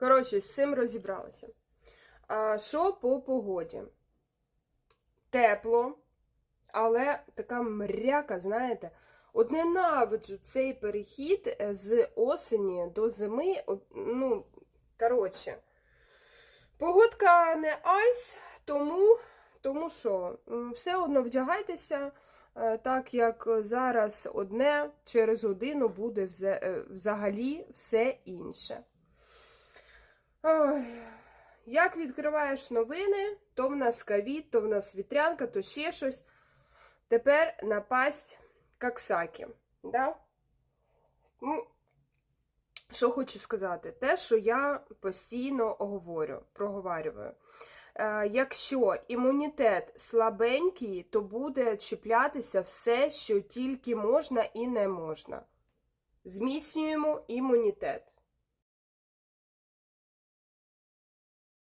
Коротше, з цим розібралася. А, що по погоді? Тепло, але така мряка, знаєте. От ненавиджу цей перехід е, з осені до зими. Ну, коротше, погодка не айс, тому, тому що все одно вдягайтеся, е, так як зараз одне, через годину буде е, взагалі все інше. Ой, Як відкриваєш новини, то в нас ковід, то в нас вітрянка, то ще щось. Тепер напасть каксаки. Да? Ну, що хочу сказати? Те, що я постійно говорю, проговорюю. Е, якщо імунітет слабенький, то буде чіплятися все, що тільки можна і не можна. Зміцнюємо імунітет.